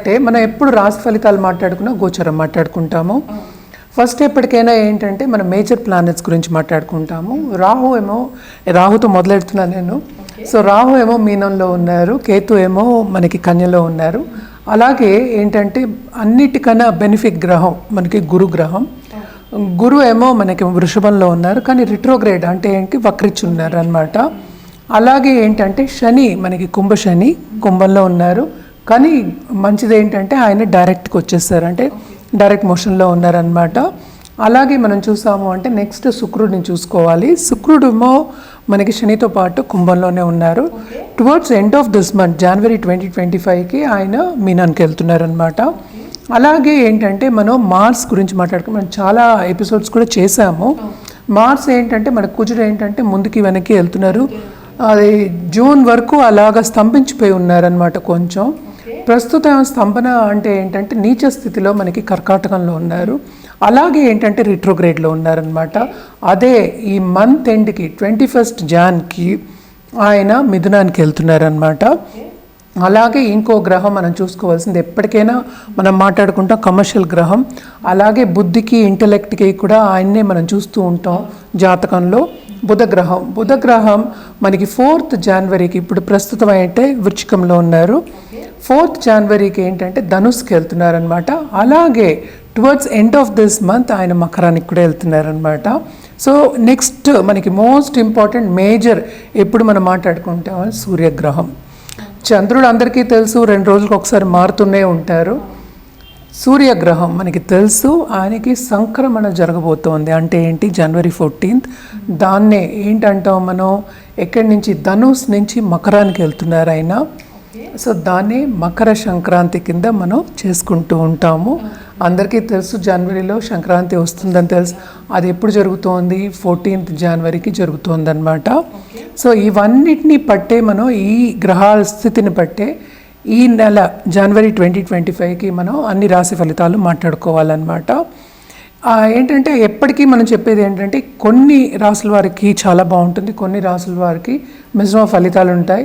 అంటే మనం ఎప్పుడు రాశి ఫలితాలు మాట్లాడుకున్నా గోచరం మాట్లాడుకుంటాము. ఫస్ట్ ఎప్పటికైనా ఏంటంటే మనం మేజర్ ప్లానెట్స్ గురించి మాట్లాడుకుంటాము. రాహు ఏమో రాహుతో మొదలెడుతున్నాను నేను. సో రాహు ఏమో మీనంలో ఉన్నారు కేతు ఏమో మనకి కన్యలో ఉన్నారు. అలాగే ఏంటంటే అన్నిటికన్నా బెనిఫిట్ గ్రహం మనకి గురు గ్రహం. గురు ఏమో మనకి వృషభంలో ఉన్నారు కానీ రిట్రోగ్రేడ్ అంటే ఏంటి? వక్రించి ఉన్నారు అనమాట అలాగే ఏంటంటే శని మనకి కుంభ శని కుంభంలో ఉన్నారు. కానీ మంచిది ఏంటంటే ఆయన డైరెక్ట్కి వచ్చేసారు. అంటే డైరెక్ట్ మోషన్లో ఉన్నారనమాట అలాగే మనం చూసాము అంటే నెక్స్ట్ శుక్రుడిని చూసుకోవాలి. శుక్రుడుమో మనకి శనితో పాటు కుంభంలోనే ఉన్నారు. Towards end of this month January twenty twenty ఫైవ్కి ఆయన మీనానికి వెళ్తున్నారనమాట అలాగే ఏంటంటే మనం మార్స్ గురించి మాట్లాడుకుని మనం చాలా ఎపిసోడ్స్ కూడా చేసాము. మార్స్ ఏంటంటే మన కుజుడు ఏంటంటే ముందుకి వెనక్కి వెళ్తున్నారు. అది జూన్ వరకు అలాగా స్తంభించిపోయి ఉన్నారనమాట కొంచెం. ప్రస్తుతం స్తంభన అంటే ఏంటంటే నీచ స్థితిలో మనకి కర్కాటకంలో ఉన్నారు. అలాగే ఏంటంటే రిట్రోగ్రేడ్లో ఉన్నారనమాట అదే ఈ మంత్ ఎండ్కి ట్వంటీ ఫస్ట్ జాన్కి ఆయన మిథునానికి వెళ్తున్నారనమాట అలాగే ఇంకో గ్రహం మనం చూసుకోవాల్సింది ఎప్పటికైనా మనం మాట్లాడుకుంటాం కమర్షియల్ గ్రహం. అలాగే బుద్ధికి ఇంటలెక్ట్కి కూడా ఆయన్నే మనం చూస్తూ ఉంటాం జాతకంలో. బుధ గ్రహం. బుధ గ్రహం మనకి ఫోర్త్ జనవరికి ఇప్పుడు ప్రస్తుతం అయితే వృచ్చికంలో ఉన్నారు. ఫోర్త్ జనవరికి ఏంటంటే ధనుస్కి వెళ్తున్నారనమాట అలాగే towards end of this month ఆయన మకరానికి కూడా వెళ్తున్నారనమాట సో నెక్స్ట్ మనకి మోస్ట్ ఇంపార్టెంట్ మేజర్ ఎప్పుడు మనం మాట్లాడుకుంటాం సూర్యగ్రహం. చంద్రుడు అందరికీ తెలుసు రెండు రోజులకు ఒకసారి మారుతూనే ఉంటారు. సూర్యగ్రహం మనకి తెలుసు ఆయనకి సంక్రమణ జరగబోతోంది. అంటే ఏంటి? జనవరి ఫోర్టీన్త్ దాన్నే ఏంటంటాం మనం? ఎక్కడి నుంచి? ధనుస్ నుంచి మకరానికి వెళ్తున్నారు ఆయన సో దాన్ని మకర సంక్రాంతి కింద మనం చేసుకుంటూ ఉంటాము. అందరికీ తెలుసు జనవరిలో సంక్రాంతి వస్తుందని తెలుసు. అది ఎప్పుడు జరుగుతోంది? ఫోర్టీన్త్ జనవరికి జరుగుతోందన్నమాట. సో ఇవన్నిటిని పట్టే మనం ఈ గ్రహాల స్థితిని పట్టే ఈ నెల జనవరి ట్వంటీ ట్వంటీ ఫైవ్కి మనం అన్ని రాశి ఫలితాలు మాట్లాడుకోవాలన్నమాట. ఏంటంటే ఎప్పటికీ మనం చెప్పేది ఏంటంటే కొన్ని రాసుల వారికి చాలా బాగుంటుంది కొన్ని రాసుల వారికి మిశ్రమ ఫలితాలు ఉంటాయి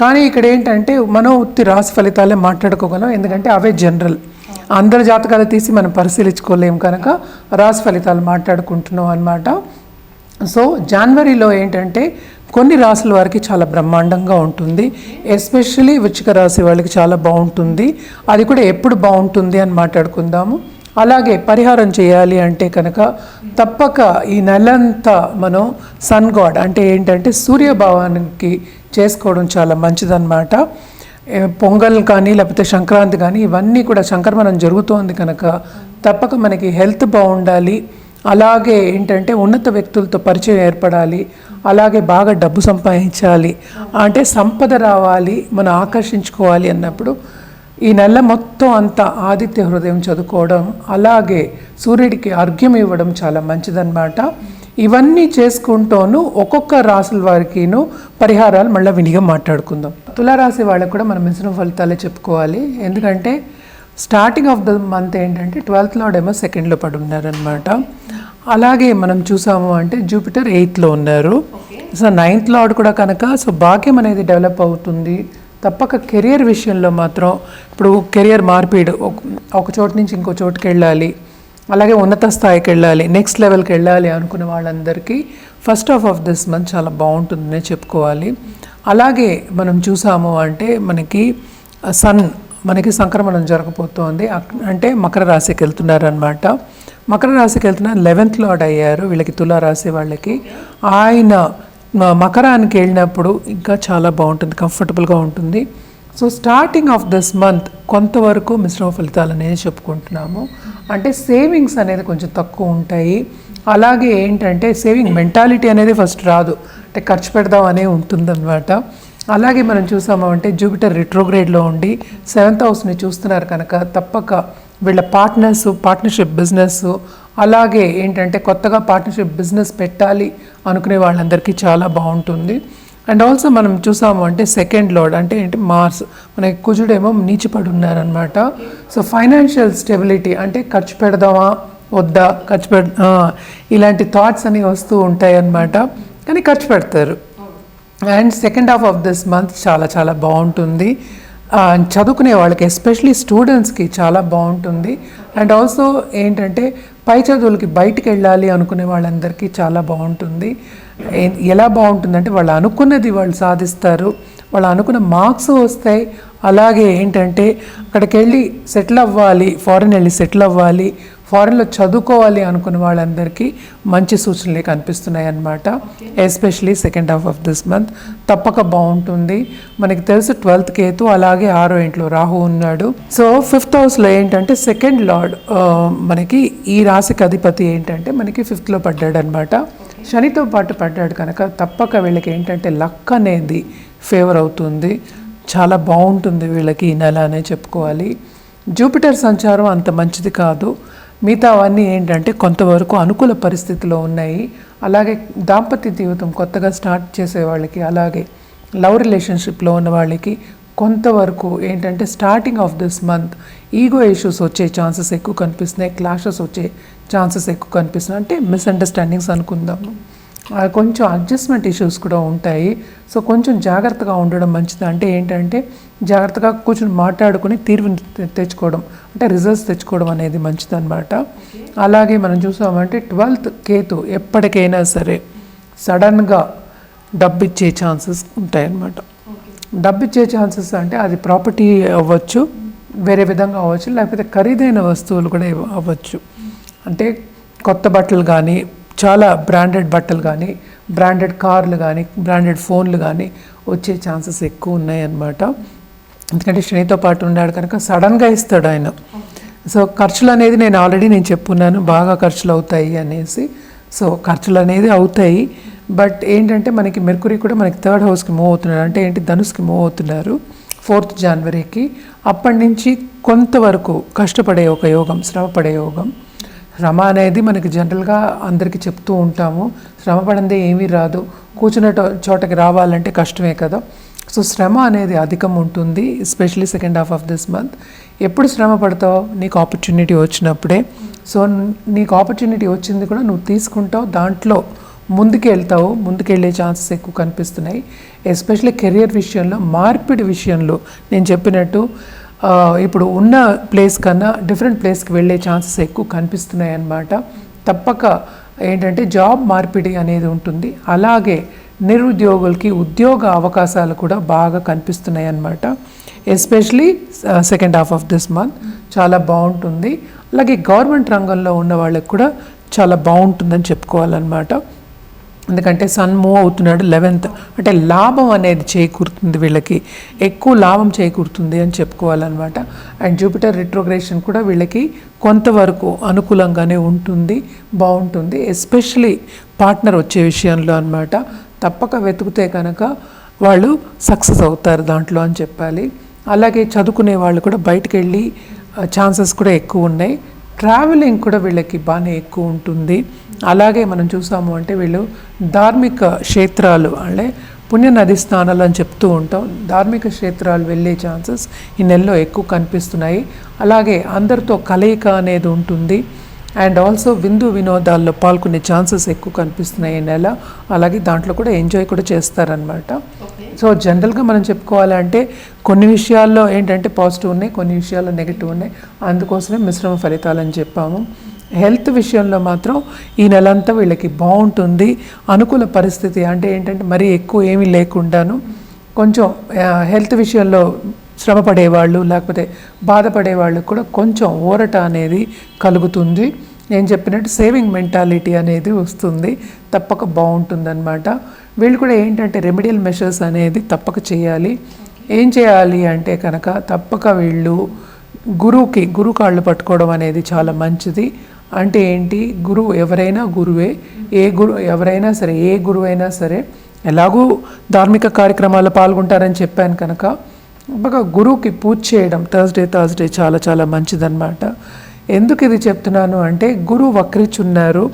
కానీ ఇక్కడ ఏంటంటే మనం ఉత్తి రాశి ఫలితాలే మాట్లాడుకోగలం ఎందుకంటే అవే జనరల్. అందరి జాతకాలు తీసి మనం పరిశీలించుకోలేం కనుక రాశి ఫలితాలు మాట్లాడుకుంటున్నాం అన్నమాట. సో జనవరిలో ఏంటంటే కొన్ని రాసుల వారికి చాలా బ్రహ్మాండంగా ఉంటుంది. ఎస్పెషలీ వృచ్చిక రాశి వాళ్ళకి చాలా బాగుంటుంది. అది కూడా ఎప్పుడు బాగుంటుంది అని మాట్లాడుకుందాము. అలాగే పరిహారం చేయాలి అంటే కనుక తప్పక ఈ నెలంతా మనం సన్ గాడ్ అంటే ఏంటంటే సూర్యభావానికి చేసుకోవడం చాలా మంచిదన్నమాట. పొంగల్ కానీ లేకపోతే సంక్రాంతి కానీ ఇవన్నీ కూడా సంక్రమణం జరుగుతోంది కనుక తప్పక మనకి హెల్త్ బాగుండాలి. అలాగే ఏంటంటే ఉన్నత వ్యక్తులతో పరిచయం ఏర్పడాలి. అలాగే బాగా డబ్బు సంపాదించాలి. అంటే సంపద రావాలి మనం ఆకర్షించుకోవాలి అన్నప్పుడు ఈ నెల మొత్తం అంతా ఆదిత్య హృదయం చదువుకోవడం అలాగే సూర్యుడికి అర్ఘ్యం ఇవ్వడం చాలా మంచిదన్నమాట. ఇవన్నీ చేసుకుంటూను ఒక్కొక్క రాసుల వారికిను పరిహారాలు మళ్ళీ వినిగా మాట్లాడుకుందాం. తులారాశి వాళ్ళకు కూడా మనం మిశ్రమ ఫలితాలే చెప్పుకోవాలి. ఎందుకంటే స్టార్టింగ్ ఆఫ్ ద మంత్ ఏంటంటే ట్వెల్త్ లార్డ్ ఏమో సెకండ్లో పడి ఉన్నారనమాట అలాగే మనం చూసాము అంటే జూపిటర్ ఎయిత్లో ఉన్నారు. సో నైన్త్ లార్డ్ కూడా కనుక సో భాగ్యం అనేది డెవలప్ అవుతుంది. తప్పక కెరియర్ విషయంలో మాత్రం ఇప్పుడు కెరియర్ మార్పిడి ఒక చోటు నుంచి ఇంకో చోటుకి వెళ్ళాలి. అలాగే ఉన్నత స్థాయికి వెళ్ళాలి నెక్స్ట్ లెవెల్కి వెళ్ళాలి అనుకునే వాళ్ళందరికీ first half of this month చాలా బాగుంటుందనే చెప్పుకోవాలి. అలాగే మనం చూసాము అంటే మనకి సన్ మనకి సంక్రమణం జరగబోతోంది. అంటే మకర రాశికి వెళ్తున్నారనమాట మకర రాశికి వెళ్తున్న లెవెన్త్ లార్డ్ అయ్యారు. వీళ్ళకి తులా రాశి వాళ్ళకి ఆయన మకరానికి వెళ్ళినప్పుడు ఇంకా చాలా బాగుంటుంది కంఫర్టబుల్గా ఉంటుంది. So starting of this month కొంతవరకు మిశ్రమ ఫలితాలు అనేది చెప్పుకుంటున్నాము. అంటే సేవింగ్స్ అనేది కొంచెం తక్కువ ఉంటాయి. అలాగే ఏంటంటే సేవింగ్ మెంటాలిటీ అనేది ఫస్ట్ రాదు. అంటే ఖర్చు పెడదాం అనే ఉంటుందన్నమాట. అలాగే మనం చూసాము అంటే జూపిటర్ రిట్రోగ్రేడ్లో ఉండి సెవెంత్ హౌస్ని చూస్తున్నారు కనుక తప్పక వీళ్ళ పార్ట్నర్స్ పార్ట్నర్షిప్ బిజినెస్ అలాగే ఏంటంటే కొత్తగా పార్ట్నర్షిప్ బిజినెస్ పెట్టాలి అనుకునే వాళ్ళందరికీ చాలా బాగుంటుంది. అండ్ ఆల్సో మనం చూసాము అంటే సెకండ్ లోడ్ అంటే ఏంటి? మార్స్ మనకి కుజుడేమో నీచిపడి ఉన్నారనమాట సో ఫైనాన్షియల్ స్టెబిలిటీ అంటే ఖర్చు పెడదామా? వద్దా? ఖర్చు పెడ ఇలాంటి థాట్స్ అని వస్తూ ఉంటాయి అన్నమాట కానీ ఖర్చు పెడతారు. And second half of this month చాలా చాలా బాగుంటుంది. చదువుకునే వాళ్ళకి ఎస్పెషలీ స్టూడెంట్స్కి చాలా బాగుంటుంది. అండ్ ఆల్సో ఏంటంటే పై చదువులకి బయటికి వెళ్ళాలి అనుకునే వాళ్ళందరికీ చాలా బాగుంటుంది. ఎలా బాగుంటుందంటే వాళ్ళు అనుకున్నది వాళ్ళు సాధిస్తారు. వాళ్ళు అనుకున్న మార్క్స్ వస్తాయి. అలాగే ఏంటంటే అక్కడికి వెళ్ళి సెటిల్ అవ్వాలి ఫారెన్ వెళ్ళి సెటిల్ అవ్వాలి ఫారెన్లో చదువుకోవాలి అనుకున్న వాళ్ళందరికీ మంచి సూచనలే కనిపిస్తున్నాయి అన్నమాట especially second half of this month. తప్పక బాగుంటుంది. మనకి తెలుసు ట్వెల్త్ కేతు అలాగే ఆరో ఇంట్లో రాహు ఉన్నాడు. సో ఫిఫ్త్ హౌస్లో ఏంటంటే సెకండ్ లార్డ్ మనకి ఈ రాశికి అధిపతి ఏంటంటే మనకి ఫిఫ్త్లో పడ్డాడు అనమాట శనితో పాటు పడ్డాడు కనుక తప్పక వీళ్ళకి ఏంటంటే లక్ అనేది ఫేవర్ అవుతుంది. చాలా బాగుంటుంది వీళ్ళకి ఈ నెల అనే చెప్పుకోవాలి. జూపిటర్ సంచారం అంత మంచిది కాదు. మిగతా అవన్నీ ఏంటంటే కొంతవరకు అనుకూల పరిస్థితిలో ఉన్నాయి. అలాగే దాంపత్య జీవితం కొత్తగా స్టార్ట్ చేసే వాళ్ళకి అలాగే లవ్ రిలేషన్షిప్లో ఉన్న వాళ్ళకి కొంతవరకు ఏంటంటే starting of this month ego issues వచ్చే ఛాన్సెస్ ఎక్కువ కనిపిస్తున్నాయి క్లాషెస్ వచ్చే ఛాన్సెస్ ఎక్కువ కనిపిస్తున్నాయి. అంటే మిస్అండర్స్టాండింగ్స్ అనుకుందాము కొంచెం అడ్జస్ట్మెంట్ ఇష్యూస్ కూడా ఉంటాయి. సో కొంచెం జాగ్రత్తగా ఉండడం మంచిది. అంటే ఏంటంటే జాగ్రత్తగా కూర్చొని మాట్లాడుకుని తీర్పుని తెచ్చుకోవడం. అంటే రిజల్ట్స్ తెచ్చుకోవడం అనేది మంచిదన్నమాట. అలాగే మనం చూసామంటే ట్వెల్త్ కేతు ఎప్పటికైనా సరే సడన్గా డబ్బు ఇచ్చే ఛాన్సెస్ ఉంటాయన్నమాట. డబ్బు ఇచ్చే ఛాన్సెస్ అంటే అది ప్రాపర్టీ అవ్వచ్చు. వేరే విధంగా అవ్వచ్చు లేకపోతే ఖరీదైన వస్తువులు కూడా అవ్వచ్చు. అంటే కొత్త బట్టలు కానీ చాలా బ్రాండెడ్ బట్టలు కానీ బ్రాండెడ్ కార్లు కానీ బ్రాండెడ్ ఫోన్లు కానీ వచ్చే ఛాన్సెస్ ఎక్కువ ఉన్నాయన్నమాట. ఎందుకంటే శనితో పాటు ఉన్నాడు కనుక సడన్గా ఇస్తాడు ఆయన. సో ఖర్చులు అనేది నేను ఆల్రెడీ నేను చెప్పున్నాను బాగా ఖర్చులు అవుతాయి అనేసి. సో ఖర్చులు అనేది అవుతాయి. బట్ ఏంటంటే మనకి మెర్కురీ కూడా మనకి థర్డ్ హౌస్కి మూవ్ అవుతున్నాడు. అంటే ఏంటి? ధనుస్కి మూవ్ అవుతున్నారు. ఫోర్త్ జనవరికి అప్పటి నుంచి కొంతవరకు కష్టపడే ఒక యోగం శ్రమపడే యోగం. శ్రమ అనేది మనకి జనరల్గా అందరికీ చెప్తూ ఉంటాము. శ్రమ పడిందే ఏమీ రాదు. కూర్చున్న చోటకి రావాలంటే కష్టమే కదా. సో శ్రమ అనేది అధికం ఉంటుంది especially second half of this month ఎప్పుడు శ్రమ పడతావు? నీకు ఆపర్చునిటీ వచ్చినప్పుడే. సో నీకు ఆపర్చునిటీ వచ్చింది కూడా నువ్వు తీసుకుంటావు దాంట్లో. ముందుకు వెళ్తావు ముందుకు వెళ్ళే ఛాన్సెస్ ఎక్కువ కనిపిస్తున్నాయి. ఎస్పెషల్లీ కెరియర్ విషయంలో మార్పిడి విషయంలో నేను చెప్పినట్టు ఇప్పుడు ఉన్న ప్లేస్ కన్నా డిఫరెంట్ ప్లేస్కి వెళ్ళే ఛాన్సెస్ ఎక్కువ కనిపిస్తున్నాయి అన్నమాట. తప్పక ఏంటంటే జాబ్ మార్పిడి అనేది ఉంటుంది. అలాగే నిరుద్యోగులకి ఉద్యోగ అవకాశాలు కూడా బాగా కనిపిస్తున్నాయి అన్నమాట. Especially second half of this month చాలా బాగుంటుంది. అలాగే గవర్నమెంట్ రంగంలో ఉన్న వాళ్ళకి కూడా చాలా బాగుంటుందని చెప్పుకోవాలన్నమాట. ఎందుకంటే సన్ మూవ్ అవుతున్నాడు లెవెన్త్. అంటే లాభం అనేది చేకూరుతుంది వీళ్ళకి. ఎక్కువ లాభం చేకూరుతుంది అని చెప్పుకోవాలన్నమాట. అండ్ జూపిటర్ రిట్రోగ్రేషన్ కూడా వీళ్ళకి కొంతవరకు అనుకూలంగానే ఉంటుంది బాగుంటుంది. ఎస్పెషలీ పార్ట్నర్ వచ్చే విషయంలో అన్నమాట. తప్పక వెతుకుతే కనుక వాళ్ళు సక్సెస్ అవుతారు దాంట్లో అని చెప్పాలి. అలాగే చదువుకునే వాళ్ళు కూడా బయటకు వెళ్ళి ఛాన్సెస్ కూడా ఎక్కువ ఉన్నాయి. ట్రావెలింగ్ కూడా వీళ్ళకి బాగానే ఎక్కువ ఉంటుంది. అలాగే మనం చూసాము అంటే వీళ్ళు ధార్మిక క్షేత్రాలు అంటే పుణ్య నది స్నానాలు అని చెప్తూ ఉంటాం. ధార్మిక క్షేత్రాలు వెళ్ళే ఛాన్సెస్ ఈ నెలలో ఎక్కువ కనిపిస్తున్నాయి. అలాగే అందరితో కలయిక అనేది ఉంటుంది. అండ్ ఆల్సో విందు వినోదాల్లో పాల్గొనే ఛాన్సెస్ ఎక్కువ కనిపిస్తున్నాయి ఈ నెల. అలాగే దాంట్లో కూడా ఎంజాయ్ కూడా చేస్తారనమాట సో జనరల్గా మనం చెప్పుకోవాలంటే కొన్ని విషయాల్లో ఏంటంటే పాజిటివ్ ఉన్నాయి కొన్ని విషయాల్లో నెగిటివ్ ఉన్నాయి. అందుకోసమే మిశ్రమ ఫలితాలు అని చెప్పాము. హెల్త్ విషయంలో మాత్రం ఈ నెలంతా వీళ్ళకి బాగుంటుంది. అనుకూల పరిస్థితి అంటే ఏంటంటే మరీ ఎక్కువ ఏమీ లేకుండాను కొంచెం హెల్త్ విషయంలో శ్రమ పడేవాళ్ళు లేకపోతే బాధపడే వాళ్ళకి కూడా కొంచెం ఊరట అనేది కలుగుతుంది. నేను చెప్పినట్టు సేవింగ్ మెంటాలిటీ అనేది వస్తుంది. తప్పక బాగుంటుందన్నమాట. వీళ్ళు కూడా ఏంటంటే రెమెడియల్ మెషర్స్ అనేది తప్పక చేయాలి. ఏం చేయాలి అంటే కనుక తప్పక వీళ్ళు గురువుకి గురువు కాళ్ళు పట్టుకోవడం అనేది చాలా మంచిది. అంటే ఏంటి? గురువు ఎవరైనా గురువే. ఏ గురు ఎవరైనా సరే ఏ గురువు అయినా సరే ఎలాగూ ధార్మిక కార్యక్రమాల్లో పాల్గొంటారని చెప్పాను కనుక బాగా గురువుకి పూజ చేయడం థర్స్డే థర్స్డే చాలా చాలా మంచిదన్నమాట. ఎందుకు ఇది చెప్తున్నాను అంటే గురువు వక్రిచున్నారు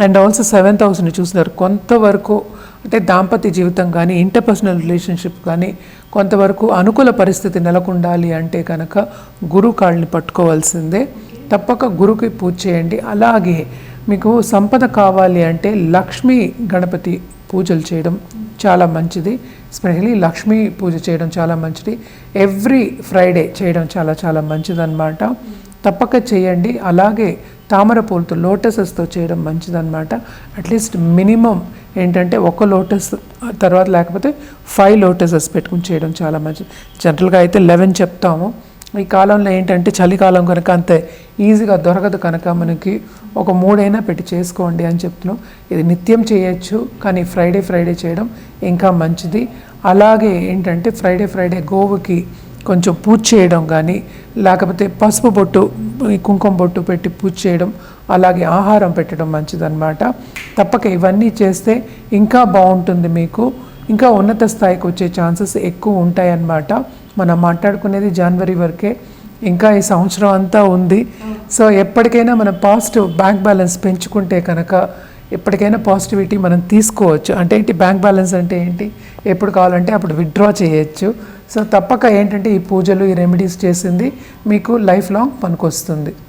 అండ్ ఆల్సో సెవెంత్ హౌస్ని చూస్తున్నారు. కొంతవరకు అంటే దాంపత్య జీవితం కానీ ఇంటర్పర్సనల్ రిలేషన్షిప్ కానీ కొంతవరకు అనుకూల పరిస్థితి నెలకొండాలి అంటే కనుక గురువు కాళ్ళని పట్టుకోవాల్సిందే. తప్పక గురుకి పూజ చేయండి. అలాగే మీకు సంపద కావాలి అంటే లక్ష్మీ గణపతి పూజలు చేయడం చాలా మంచిది. స్పెషలీ లక్ష్మీ పూజ చేయడం చాలా మంచిది. ఎవ్రీ ఫ్రైడే చేయడం చాలా చాలా మంచిదన్నమాట. తప్పక చేయండి. అలాగే తామర పూలతో లోటసెస్తో చేయడం మంచిదన్నమాట. అట్లీస్ట్ మినిమం ఏంటంటే ఒక లోటస్ తర్వాత లేకపోతే ఫైవ్ లోటసెస్ పెట్టుకుని చేయడం చాలా మంచిది. జనరల్గా అయితే లెవెన్ చెప్తాము. ఈ కాలంలో ఏంటంటే చలికాలం కనుక అంతే ఈజీగా దొరకదు కనుక మనకి ఒక మూడైనా పెట్టి చేసుకోండి అని చెప్తున్నాం. ఇది నిత్యం చేయొచ్చు కానీ ఫ్రైడే ఫ్రైడే చేయడం ఇంకా మంచిది. అలాగే ఏంటంటే ఫ్రైడే ఫ్రైడే గోవుకి కొంచెం పూజ చేయడం కానీ లేకపోతే పసుపు బొట్టు కుంకుమ బొట్టు పెట్టి పూజ చేయడం అలాగే ఆహారం పెట్టడం మంచిదన్నమాట. తప్పక ఇవన్నీ చేస్తే ఇంకా బాగుంటుంది మీకు. ఇంకా ఉన్నత స్థాయికి వచ్చే ఛాన్సెస్ ఎక్కువ ఉంటాయన్నమాట. మనం మాట్లాడుకునేది జనవరి వరకే. ఇంకా ఈ సంవత్సరం అంతా ఉంది. సో ఎప్పటికైనా మనం పాజిటివ్ బ్యాంక్ బ్యాలెన్స్ పెంచుకుంటే కనుక ఎప్పటికైనా పాజిటివిటీ మనం తీసుకోవచ్చు. అంటే ఏంటి? బ్యాంక్ బ్యాలెన్స్ అంటే ఏంటి? ఎప్పుడు కావాలంటే అప్పుడు విత్డ్రా చేయొచ్చు. సో తప్పక ఏంటంటే ఈ పూజలు ఈ రెమెడీస్ చేసింది మీకు లైఫ్ లాంగ్ పనికొస్తుంది.